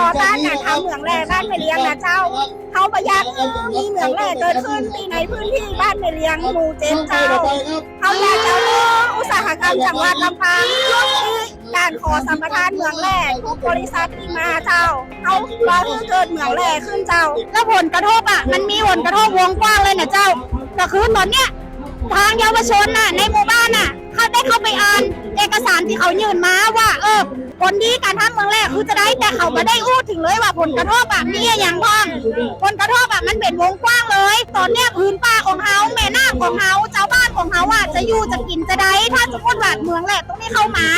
าวเหมืองแร่บ้านไม่เลี้ยงนะเจ้าเขาประหยัดมีเหมืองแร่เกิดขึ้นที่ในพื้นที่บ้านไม่เลี้ยงหมู่เจ็ดเจ้าเขาอยากจะรู้อุตสาหกรรมจังหวัดลำปางยกที่การขอสัมปทานเหมืองแร่ทุกบริษัทที่มาเจ้าเขาเราเพิ่งเกิดเหมืองแร่ขึ้นเจ้า แล้วผลกระทบอะมันมีผลกระทบวงกว้างเลยนะเจ้าก็คือตอนเนี้ยทางเยาวชนน่ะในหมู่บ้านน่ะเขาได้เข้าไปอ่าน เอกสารที่เขายื่นมาว่า เออผลดีการทำเมืองแรกคือจะได้แต่เขาไม่ได้อู้ถึงเลยว่าผลกระทบอะมีอย่างบ้างผลกระทบอะมันเป็นวงกว้างเลย ตอนเนี้ยพื้นป่าของเฮาแม่น้ำของเฮาเจ้าบ้านของเฮาอะจะอยู่จะกินจะได้ถ้าสมมติว่าเมืองแรกตรงนี้เข้ามา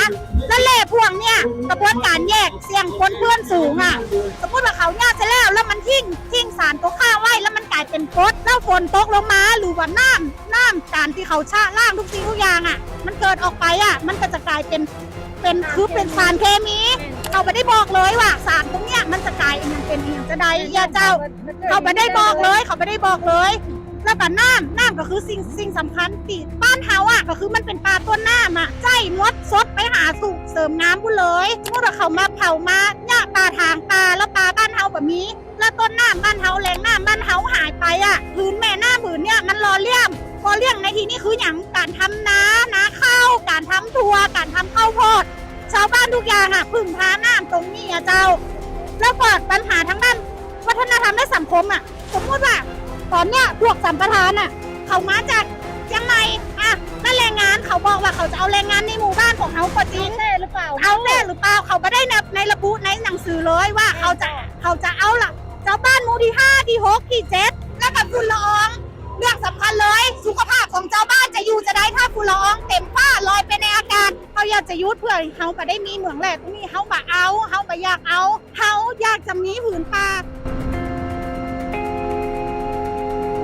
แล้วแหล่พวกเนี่ยกระบวนการแยกเสี่ยงคนเพื่อนสูงอะ สมมติว่าเขาญาติจะแล้วแล้วมันทิ้งทิ้งสารตัว ฝนตกลงมาหรือว่าน้ำน้ำการที่เขาชะล่างทุกสิ่งทุกอย่างอะ มันเกิดออกไปอะ มันก็จะกลายเป็นเป็นคือเป็นสารเคมี เขาไม่ได้บอกเลยว่าสารตรงเนี้ยมันจะกลายมันเป็นอหย่างจะใดอย่าเจ้า เขาไม่ได้บอกเลย เขาไม่ได้บอกเลย แล้วก็น้ำน้ำก็คือสิ่งสิ่งสำคัญที่บ้านเฮาอะก็คือมันเป็นปลาต้นน้ำอะใจนวดสดไปหาสูบเสริมน้ำพุ่นเลยสมมติว่าเขามาเผามาเนี่ย เลี่ยงในที่นี้คืออย่างการทำนานาข้าว การทำทัวการทำข้าวโพด ชาวบ้านทุกอย่างอะพึ่งพาน้ำตรงนี้อะเจ้า แล้วก็ปัญหาทางด้านวัฒนธรรมและสังคมอะ สมมติว่าตอนเนี้ยพวกสัมปทานอะ เขามาจากยังไงอะนั่นแรงงานเขาบอกว่าเขาจะเอาแรงงานในหมู่บ้านของเขาก็จริงแน่หรือเปล่าเอาแน่หรือเปล่าเขาไม่ได้ในในระบุในหนังสือเลยว่าเขาจะเขาจะเอาล่ะเจ้าบ้านหมู่ที่ห้าที่หกที่เจ็ด ถ้าผู้ร้องเต็มฟ้าลอยไปในอากาศเขาอยากจะยุดเพื่อเขาไปได้มีเหมืองแหลกตรงนี้เขามาเอาเขาไปอยากเอาเขาอยากจะมีผืนป่า